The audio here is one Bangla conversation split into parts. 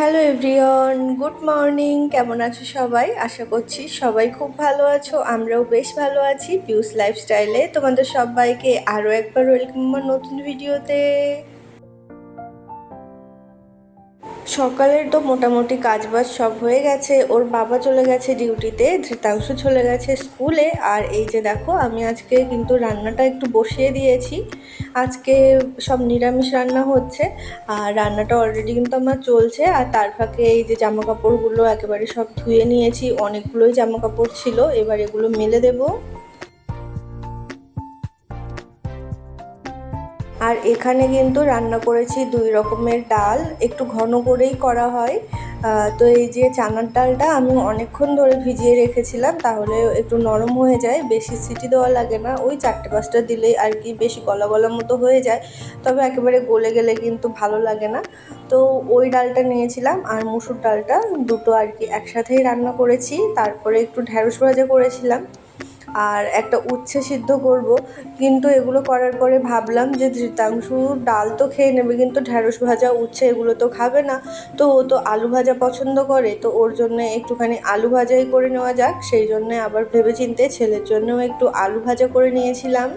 Hello everyone good morning. কেমন আছো সবাই? আশা করছি সবাই খুব ভালো আছো, আমরাও বেশ ভালো আছি পিউস লাইফস্টাইলে তোমাদের সবাইকে আরও একবার ওয়েলকাম নতুন ভিডিওতে সকালের তো মোটামুটি কাজবাজ সব হয়ে গেছে। ওর বাবা চলে গেছে ডিউটিতে, ধৃতাংশ চলে গেছে স্কুলে। আর এই যে দেখো, আমি আজকে কিন্তু রান্নাটা একটু বসিয়ে দিয়েছি। আজকে সব নিরামিষ রান্না হচ্ছে। আর রান্নাটা অলরেডি কিন্তু আমার চলছে। আর তার ফাঁকে এই যে জামা কাপড়গুলো একেবারে সব ধুয়ে নিয়েছি। অনেকগুলোই জামা কাপড় ছিল, এবার এগুলো মেলে দেবো। আর এখানে কিন্তু রান্না করেছি দুই রকমের ডাল, একটু ঘন করেই করা হয়। তো এই যে চানার ডালটা আমি অনেকক্ষণ ধরে ভিজিয়ে রেখেছিলাম, তাহলে একটু নরম হয়ে যায়, বেশি সিটি দেওয়া লাগে না। ওই চারটে পাঁচটা দিলেই আর কি বেশি গলা গলা মতো হয়ে যায়, তবে একেবারে গলে গেলে কিন্তু ভালো লাগে না। তো ওই ডালটা নিয়েছিলাম আর মুসুর ডালটা, দুটো আর কি একসাথেই রান্না করেছি, তারপরে একটু ঢ্যাঁড়স ভাজা করেছিলাম। আর একটা উচ্ছে সিদ্ধ করব। কিন্তু এগুলো করার পরে ভাবলাম যে ধৃতাংশু ডাল তো খেয়ে নেবে, কিন্তু ঢ্যাঁড়স ভাজা উচ্ছে এগুলো তো খাবে না। তো ও তো আলু ভাজা পছন্দ করে, তো ওর জন্য একটুখানি আলু ভাজাই করে নেওয়া যাক। সেই জন্যে আবার ভেবেচিন্তে ছেলের জন্যও একটু আলু ভাজা করে নিয়েছিলাম।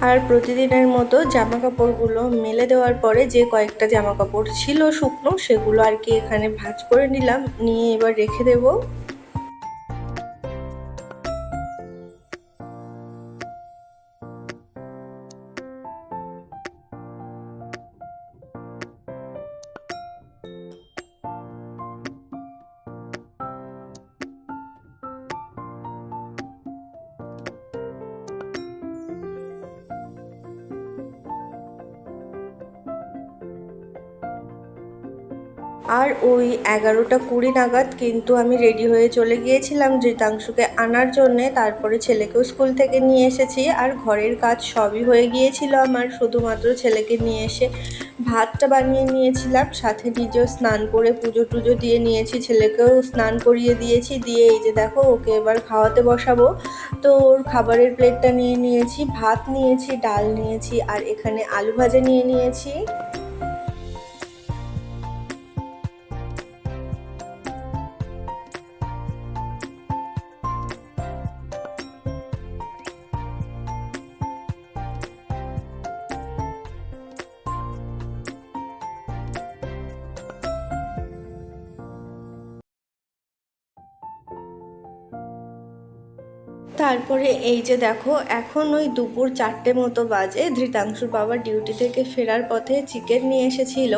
আর প্রতিদিনের মতো জামা কাপড়গুলো মেলে দেওয়ার পরে যে কয়েকটা জামা কাপড় ছিল শুকনো, সেগুলো আর কি এখানে ভাঁজ করে নিলাম। নিয়ে এবার রেখে দেবো। আর ওই এগারোটা কুড়ি নাগাদ কিন্তু আমি রেডি হয়ে চলে গিয়েছিলাম ধৃতাংশুকে আনার জন্যে। তারপরে ছেলেকেও স্কুল থেকে নিয়ে এসেছি আর ঘরের কাজ সবই হয়ে গিয়েছিল আমার। শুধুমাত্র ছেলেকে নিয়ে এসে ভাতটা বানিয়ে নিয়েছিলাম, সাথে নিজেও স্নান করে পুজো টুজো দিয়ে নিয়েছি। ছেলেকেও স্নান করিয়ে দিয়েছি, দিয়ে এই যে দেখো ওকে এবার খাওয়াতে বসাবো। তো ওর খাবারের প্লেটটা নিয়ে নিয়েছি, ভাত নিয়েছি, ডাল নিয়েছি আর এখানে আলু ভাজা নিয়ে নিয়েছি। তারপরে এই যে দেখো, এখন ওই দুপুর চারটে মতো বাজে, ধৃতাংশুর বাবা ডিউটি থেকে ফেরার পথে চিকেন নিয়ে এসেছিল।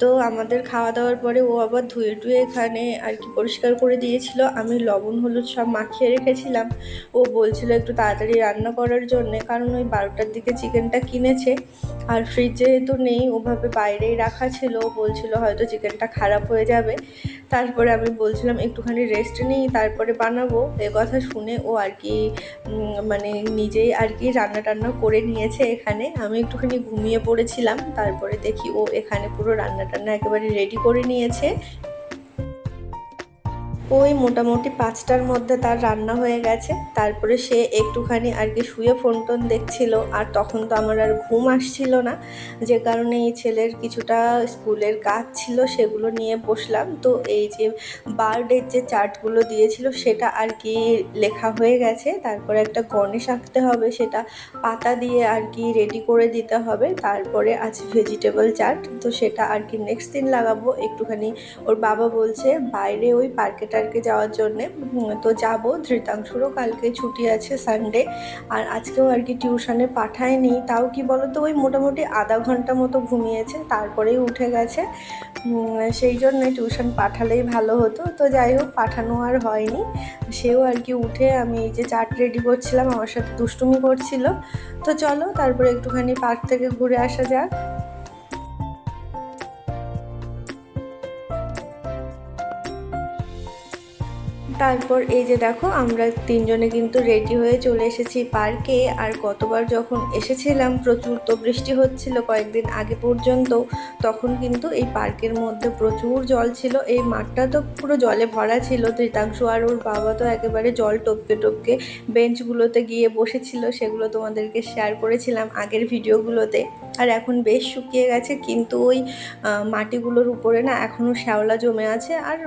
তো আমাদের খাওয়া দাওয়ার পরে ও আবার ধুয়ে টুয়ে এখানে আর কি পরিষ্কার করে দিয়েছিল। আমি লবণ, হলুদ সব মাখিয়ে রেখেছিলাম। ও বলছিল একটু তাড়াতাড়ি রান্না করার জন্যে, কারণ ওই বারোটার দিকে চিকেনটা কিনেছে। আর ফ্রিজ যেহেতু নেই, ওভাবে বাইরেই রাখা ছিল। ও বলছিল হয়তো চিকেনটা খারাপ হয়ে যাবে। তারপরে আমি বলছিলাম, একটুখানি রেস্ট নিই, তারপরে বানাবো। এ কথা শুনে ও আর কি মানে নিজেই আর কি রান্না টান্না করে নিয়েছে এখানে। আমি একটুখানি ঘুমিয়ে পড়েছিলাম। তারপরে দেখি ও এখানে পুরো রান্না টান্না একেবারে রেডি করে নিয়েছে। ওই মোটামুটি পাঁচটার মধ্যে তার রান্না হয়ে গেছে। তারপরে সে একটুখানি আর কি শুয়ে ফোন টোন দেখছিল, আর তখন তো আমার আর ঘুম আসছিল না। যে কারণে এই ছেলের কিছুটা স্কুলের কাজ ছিল, সেগুলো নিয়ে বসলাম। তো এই যে বার্ডের যে চার্টগুলো দিয়েছিল, সেটা আর কি লেখা হয়ে গেছে। তারপরে একটা গণেশ আঁকতে হবে, সেটা পাতা দিয়ে আর কি রেডি করে দিতে হবে। তারপরে আছে ভেজিটেবল চার্ট, তো সেটা আর কি নেক্সট দিন লাগাবো। একটুখানি ওর বাবা বলছে, বাইরে ওই পার্কে টার্কে যাওয়ার জন্যে। তো যাব। ধৃতাংশুরও কালকে ছুটি আছে সানডে আর আজকেও আর কি টিউশনে পাঠায়নি। তাও কি বলো তো ওই মোটামুটি আধা ঘণ্টা মতো ঘুমিয়েছে, তারপরেই উঠে গেছে। সেই জন্য টিউশন পাঠালেই ভালো হতো। তো যাই হোক, পাঠানো আর হয়নি। সেও আর কি উঠে আমি এই যে চাট রেডি করছিলাম, আমার সাথে দুষ্টুমি করছিল। তো চলো, তারপরে একটুখানি পার্ক থেকে ঘুরে আসা যাক। তারপর এই যে দেখো, আমরা তিনজনে কিন্তু রেডি হয়ে চলে এসেছি পার্কে আর গতবার যখন এসেছিলাম, প্রচুর তো বৃষ্টি হচ্ছিল কয়েকদিন আগে পর্যন্ত। তখন কিন্তু এই পার্কের মধ্যে প্রচুর জল ছিল। এই মাঠটা তো পুরো জলে ভরা ছিল। তৃতাংশু আর ওর বাবা তো একেবারে জল টপকে টপকে বেঞ্চগুলোতে গিয়ে বসেছিল। সেগুলো তোমাদেরকে শেয়ার করেছিলাম আগের ভিডিওগুলোতে আর এখন বেশ শুকিয়ে গেছে, কিন্তু ওই মাটিগুলোর উপরে না এখনও শ্যাওলা জমে আছে আর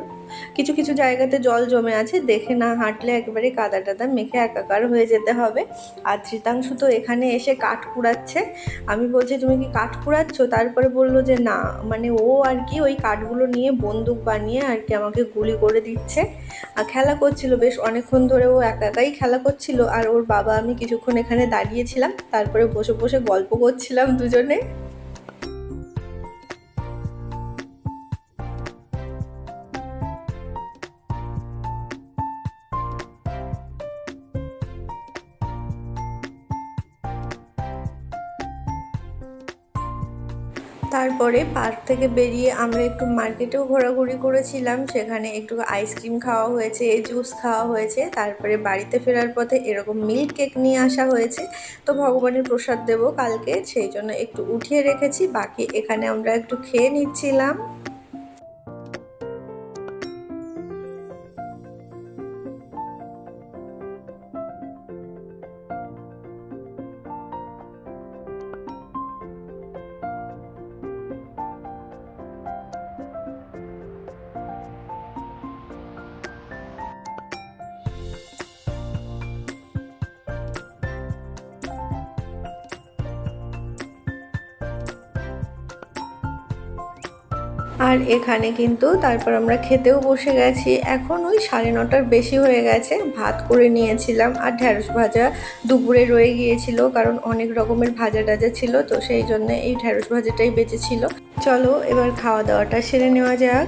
কিছু কিছু জায়গাতে জল জমে আছে, দেখে না হাঁটলে একেবারে কাদা টাদা মেখে একাকার হয়ে যেতে হবে। আর ধৃতাংশু তো এখানে এসে কাঠ কুড়াচ্ছে। আমি বলছি, তুমি কি কাঠ কুড়াচ্ছ? তারপরে বলল যে, না মানে ও আর কি ওই কাঠগুলো নিয়ে বন্দুক বানিয়ে আর কি আমাকে গুলি করে দিচ্ছে। আর খেলা করছিল বেশ, অনেকক্ষণ ধরে ও একা একাই খেলা করছিল। আর ওর বাবা, আমি কিছুক্ষণ এখানে দাঁড়িয়েছিলাম তারপরে বসে বসে গল্প করছিলাম দুজনে। نے তারপরে পার্ক থেকে বেরিয়ে আমরা একটু মার্কেটেও ঘোরাঘুরি করেছিলাম। সেখানে একটু আইসক্রিম খাওয়া হয়েছে জুস খাওয়া হয়েছে। তারপরে বাড়িতে ফেরার পথে এরকম মিল্ক কেক নিয়ে আসা হয়েছে। তো ভগবানের প্রসাদ দেব কালকে, সেই জন্য একটু উঠিয়ে রেখেছি। বাকি এখানে আমরা একটু খেয়ে নিচ্ছিলাম। আর এখানে কিন্তু তারপর আমরা খেতেও বসে গেছি। এখন ওই সাড়ে নটার বেশি হয়ে গেছে। ভাত করে নিয়েছিলাম আর ঢ্যাঁড়স ভাজা দুপুরে রয়ে গিয়েছিল কারণ অনেক রকমের ভাজা টাজা ছিল, তো সেই জন্য এই ঢ্যাঁড়স ভাজাটাই বেঁচেছিল। চলো এবার খাওয়া দাওয়াটা সেরে নেওয়া যাক।